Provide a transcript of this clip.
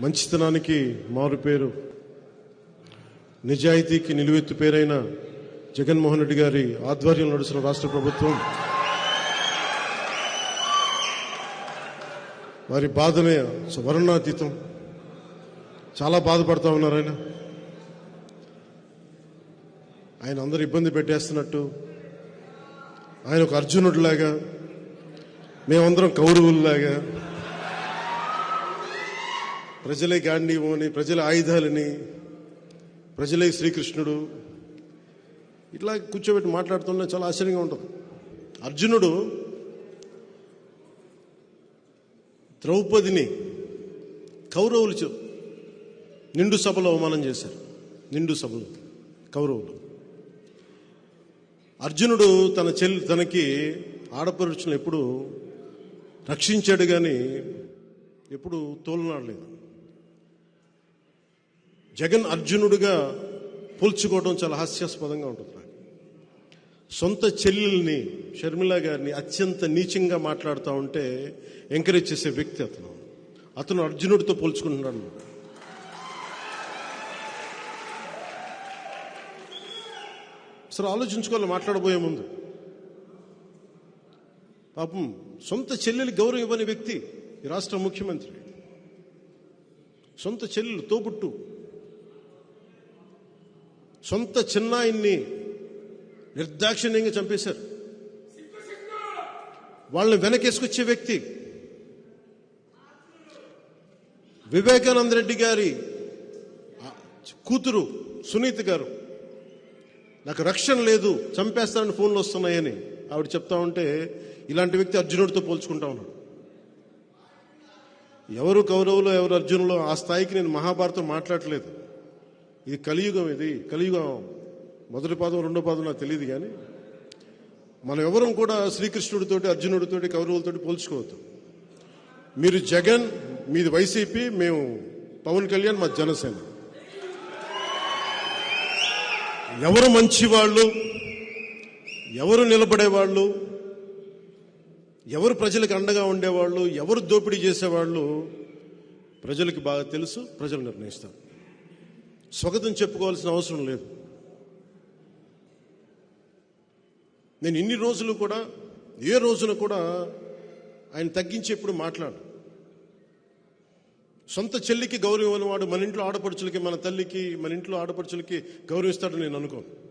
మంచితనానికి మారు పేరు. నిజాయితీకి నిలువెత్తు పేరైన జగన్మోహన్ రెడ్డి గారి ఆధ్వర్యంలో నడుస్తున్న రాష్ట్ర ప్రభుత్వం వారి బాధనే వర్ణాతీతం చాలా బాధపడతా ఉన్నారు ఆయన. ఆయన అందరు ఇబ్బంది పెట్టేస్తున్నట్టు. ఆయన ఒక అర్జునుడిలాగా మేమందరం కౌరవుల్లాగా ప్రజలే గాంధీవని ప్రజల ఆయుధాలని ప్రజలే శ్రీకృష్ణుడు. ఇట్లా కూర్చోబెట్టి మాట్లాడుతున్నా చాలా ఆశ్చర్యంగా ఉంటుంది. అర్జునుడు ద్రౌపదిని కౌరవులు చె- నిండు సభలో అవమానం చేశారు. నిండు సభలో కౌరవులు. అర్జునుడు తన చెల్లి తనకి ఆడపడుచులను ఎప్పుడు రక్షించాడు కానీ ఎప్పుడు తోలనాడలేదు. జగన్ అర్జునుడిగా పోల్చుకోవడం చాలా హాస్యాస్పదంగా ఉంటుంది నాకు. సొంత చెల్లెల్ని షర్మిల గారిని అత్యంత నీచంగా మాట్లాడుతూ ఉంటే ఎంకరేజ్ చేసే వ్యక్తి అతను. అతను అర్జునుడితో పోల్చుకుంటున్నాడు అసలు ఆలోచించుకోవాలి మాట్లాడబోయే ముందు. పాపం సొంత చెల్లెలు గౌరవం ఇవ్వని వ్యక్తి ఈ రాష్ట్ర ముఖ్యమంత్రి. సొంత చెల్లెలు తోబుట్టు. సొంత చిన్నాయిని నిర్దాక్షిణ్యంగా చంపేశారు. వాళ్ళని వెనకేసుకొచ్చే వ్యక్తి వివేకానంద రెడ్డి గారి కూతురు సునీత గారు. నాకు రక్షణ లేదు చంపేస్తానని ఫోన్లు వస్తున్నాయని ఆవిడ చెప్తా ఉంటే ఇలాంటి వ్యక్తి అర్జునుడితో పోల్చుకుంటా ఉన్నాడు. ఎవరు కౌరవులు ఎవరు అర్జునులు ఆ స్థాయికి నేను మహాభారతం మాట్లాడలేదు. ఇది కలియుగం ఇది. కలియుగం మొదటి పాదం రెండో పాదం నాకు తెలియదు కానీ మనం ఎవరం కూడా శ్రీకృష్ణుడితోటి అర్జునుడితోటి కౌరవులతోటి పోల్చుకోవద్దు. మీరు జగన్ మీది వైసీపీ మేము పవన్ కళ్యాణ్ మా జనసేన. ఎవరు మంచివాళ్ళు ఎవరు నిలబడేవాళ్ళు ఎవరు ప్రజలకు అండగా ఉండేవాళ్ళు ఎవరు దోపిడీ చేసేవాళ్ళు ప్రజలకు బాగా తెలుసు ప్రజలు నిర్ణయిస్తారు. స్వాగతం చెప్పుకోవాల్సిన అవసరం లేదు. నేను ఇన్ని రోజులు కూడా ఏ రోజున కూడా ఆయన తగ్గించి ఎప్పుడు మాట్లాడు సొంత చెల్లికి గౌరవం ఇవ్వనివాడు మన ఇంట్లో ఆడపడుచులకి మన తల్లికి మన ఇంట్లో ఆడపడుచులకి గౌరవిస్తాడని నేను అనుకోను.